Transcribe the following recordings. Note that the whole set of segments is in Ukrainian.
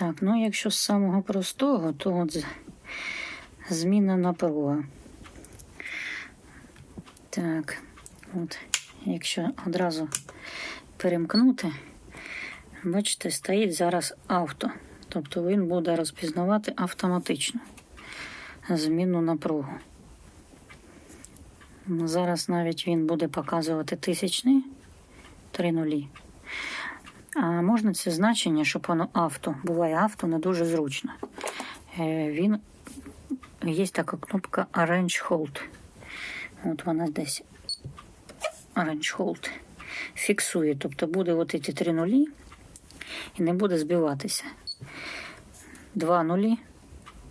Так, ну якщо з самого простого, то от зміна напруга. Так, от, якщо одразу перемкнути, бачите, стоїть зараз авто. Тобто він буде розпізнавати автоматично зміну напругу. Зараз навіть він буде показувати тисячний три нулі. А можна це значення, щоб воно авто. Буває авто не дуже зручно. Е, Він є така кнопка Arrange Hold. От вона десь Arrange Hold. Фіксує. Тобто буде от ці три нулі і не буде збиватися. Два нулі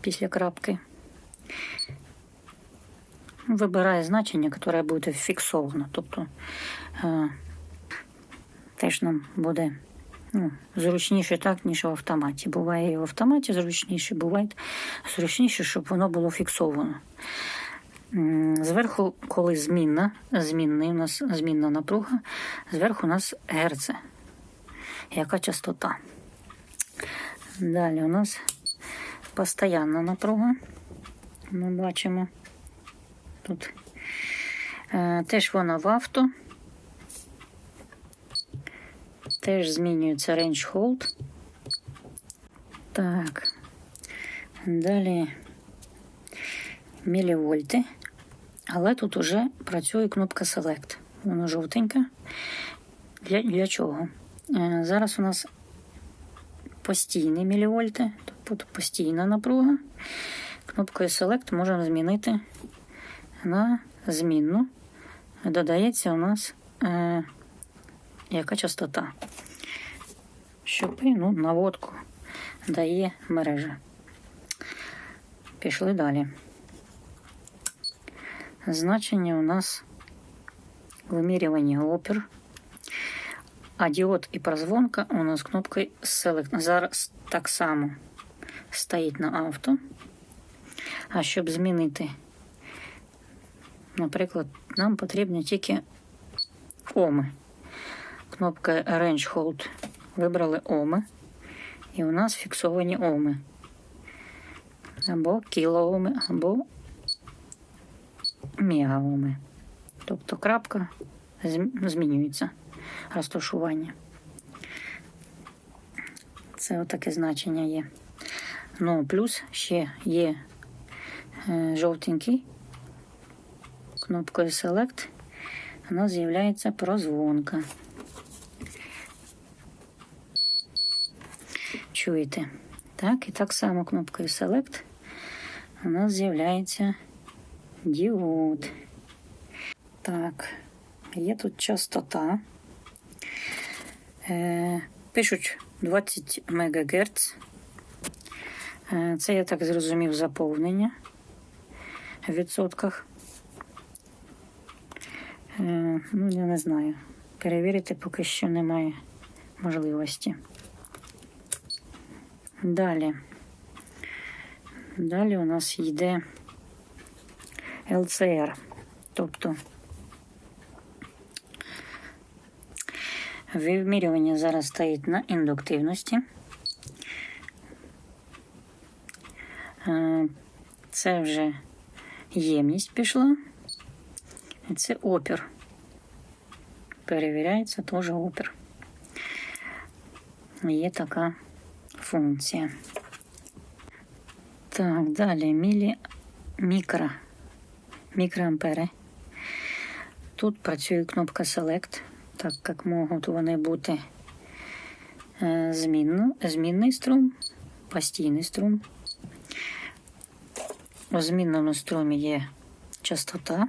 після крапки. Вибирає значення, яке буде фіксовано. Тобто е, теж нам буде ну, зручніше так, ніж в автоматі. Буває і в автоматі зручніше, буває зручніше, щоб воно було фіксовано. Зверху, коли змінна, змінний у нас змінна напруга, зверху у нас герце. Яка частота? Далі у нас постоянна напруга. Ми бачимо тут. Е, Теж вона в авто. Теж змінюється range hold. Так. Далі мілівольти. Але тут уже працює кнопка Select. Вона жовтенька. Для, для чого? Е, Зараз у нас постійні мілівольти, тобто постійна напруга. Кнопкою Select можемо змінити на змінну. Додається у нас е, яка частота. Щоб ну, наводку дає мережа. Пішли далі. Значення у нас вимірювання опір. А діод і прозвонка у нас кнопкою Select. Зараз так само стоїть на авто. А щоб змінити, наприклад, нам потрібні тільки оми. Кнопка Arrange Hold. Вибрали оми. І у нас фіксовані оми. Або кілооми, або мегаоми. Тобто крапка змінюється розташування. Це отаке значення є. Ну, плюс ще є е, жовтенький кнопкою Select. Нас з'являється прозвонка. Чуєте? Так, і так само кнопкою Select у нас з'являється діод. Так, є тут частота. Е, пишуть 20 МГц. Е, це я так зрозумів заповнення в відсотках. Е, ну, я не знаю. Перевірити поки що немає можливості. Далі. Далі у нас йде ЛЦР. Тобто вимірювання зараз стоїть на індуктивності. Е, Це вже ємність пішла. І це опір. Перевіряється теж опір. Є така функція. Так, далі мілі мікро, мікроампери. Тут працює кнопка Select, так як можуть вони бути е, змінно, змінний струм, постійний струм. У змінному струмі є частота.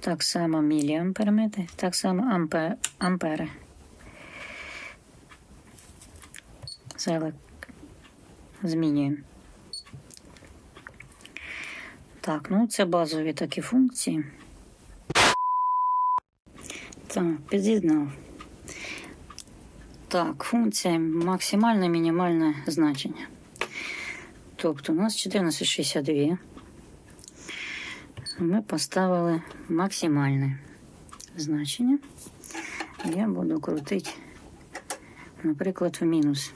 Так само міліамперметри, так само ампе, ампери. Select. Змінюємо. Так, ну це базові такі функції. Так, під'єднав. Так, функція максимальне мінімальне значення. Тобто у нас 1462. Ми поставили максимальне значення. Я буду крутити наприклад, в мінус.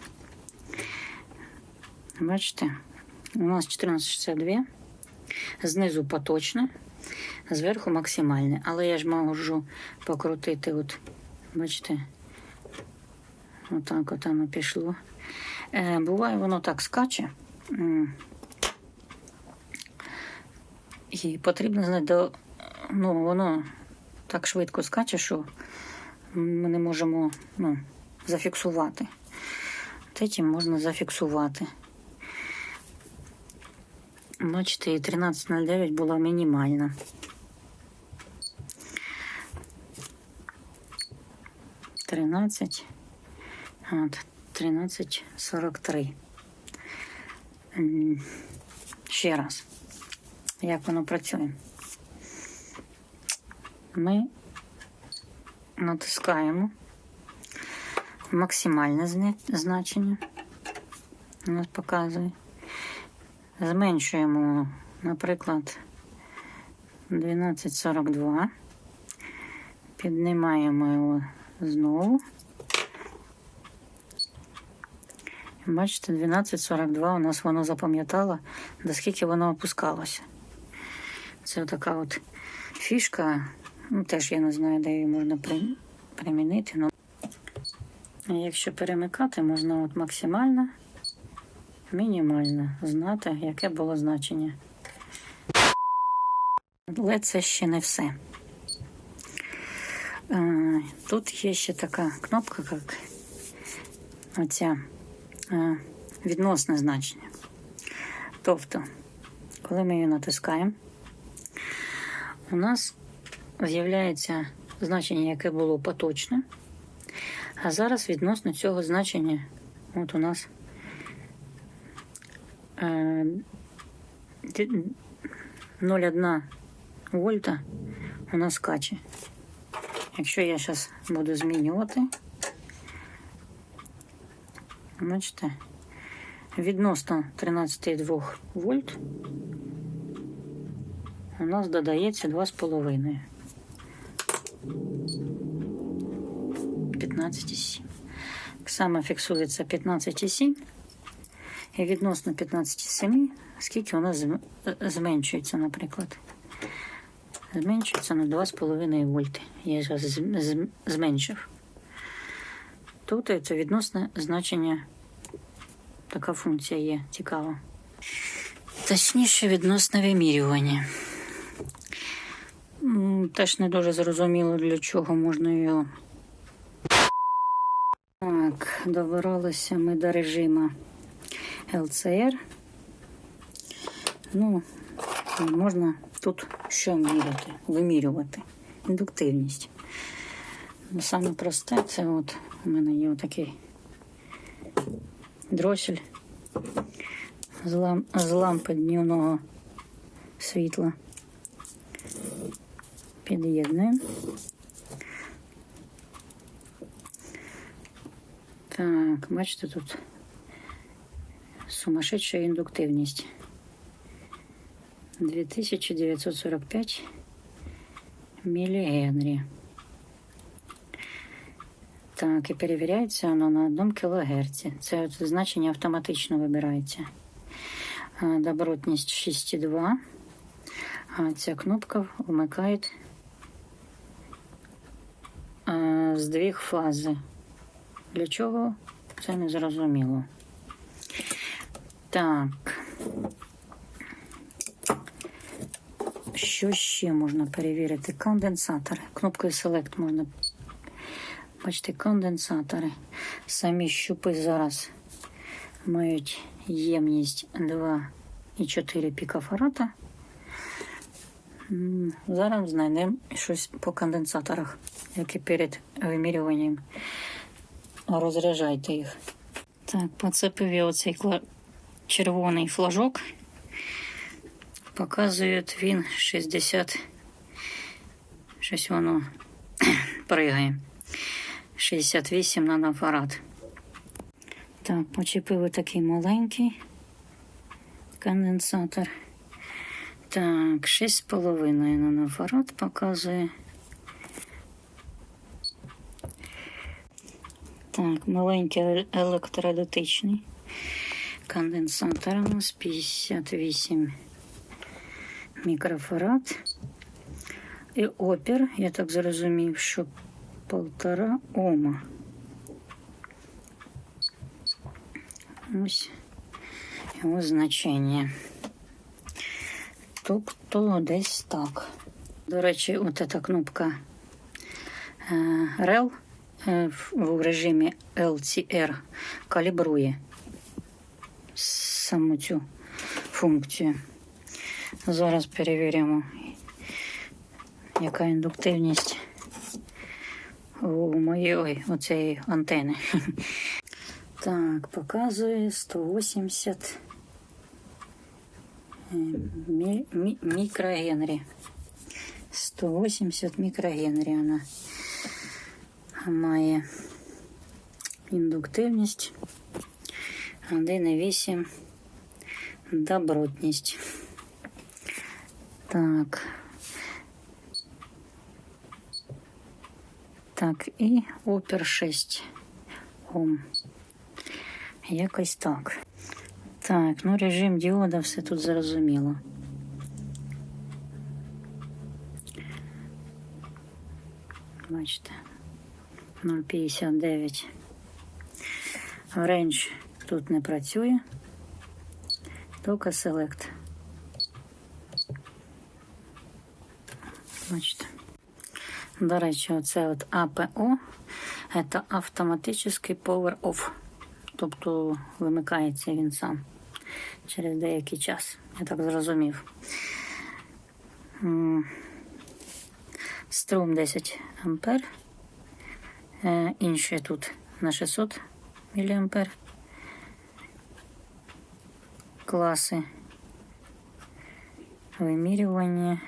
Бачите, у нас 1462, знизу поточне, зверху максимальне. Але я ж можу покрутити, от, бачите, отак от воно пішло. Е, буває, воно так скаче. І потрібно знати, до, ну, воно так швидко скаче, що ми не можемо ну, зафіксувати. Третім можна зафіксувати. Бачите, і 13.09 була мінімальна. Тринадцять. От, 13.43. М, Ще раз. Як воно працює? Ми натискаємо максимальне значення. Нас показує. Зменшуємо, наприклад, 12.42. Піднімаємо його знову. Бачите, 12.42 у нас воно запам'ятало, до скільки воно опускалося. Це така от фішка. Ну, теж я не знаю, де її можна примінити. Ну, якщо перемикати, можна от максимально, мінімально знати, яке було значення. Але це ще не все. Е, Тут є ще така кнопка, як оця е, відносне значення. Тобто, коли ми її натискаємо, у нас з'являється значення, яке було поточне, а зараз відносно цього значення, от у нас 0,1 вольта у нас скаче. Якщо я зараз буду змінювати, бачите, відносно 13,2 вольт у нас додається 2,5. 15,7. Так само фіксується 15,7. Відносно 15,7, скільки у е, зменшується, наприклад. Зменшується на 2,5 вольти. Я зараз зм- зм- зменшив. Тут це відносне значення. Така функція є цікава. Точніше, відносне вимірювання. Теж не дуже зрозуміло, для чого можна його. Так, добиралися ми до режиму ЛЦР. Ну, можна тут що міряти, вимірювати. Індуктивність. Ну, Саме просте це от у мене є отакий дросель з, лам, з лампи днівного світла. Під'єднуємо. Так, бачите, тут сумасшедша індуктивність. 2945 мілігенрі. Так, і перевіряється воно на 1 кГц. Це от значення автоматично вибирається. Добротність 6,2. А ця кнопка вмикає а, здвиг фази. Для чого? Це не зрозуміло. Так. Що ще можна перевірити? Конденсатори. Кнопкою Select можна. Бачите, конденсатори. Самі щупи зараз мають ємність 2,4 пікофарата. М, Зараз знайдемо щось по конденсаторах, які перед вимірюванням розряджайте їх. Так, поцепив я оцей червоний флажок. Показує він 60. Щось воно пригає. 68 нанофарад. Так, почепили такий маленький конденсатор. Так, 6,5 нанофарад показує. Так, маленький ел- електролітичний конденсатор у нас 58 мікрофарад. І опір, я так зрозумів, що полтора ома. Ось його значення. Тобто десь так. До речі, от ця кнопка е, REL е, в в режимі LCR калібрує Саму цю функцію. Зараз перевіримо, яка індуктивність у моєї ой, оцеї антени. Так, показує 180 е, мі, мі, мікрогенрі. 180 мікрогенрі вона має індуктивність 1,8 добротність. Так. Так, і опір 6 Ом. Якось так. Так, ну режим діода все тут зрозуміло. Бачите. 0,59. Рейндж тут не працює. Тільки Select. Бачите. До речі, оце от АПО це автоматичний Power Off. Тобто вимикається він сам через деякий час. Я так зрозумів. Струм 10 ампер. Е, Інші тут на 600 міліампер. Класи вимірювання.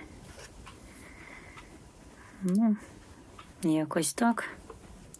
Ну, якось так.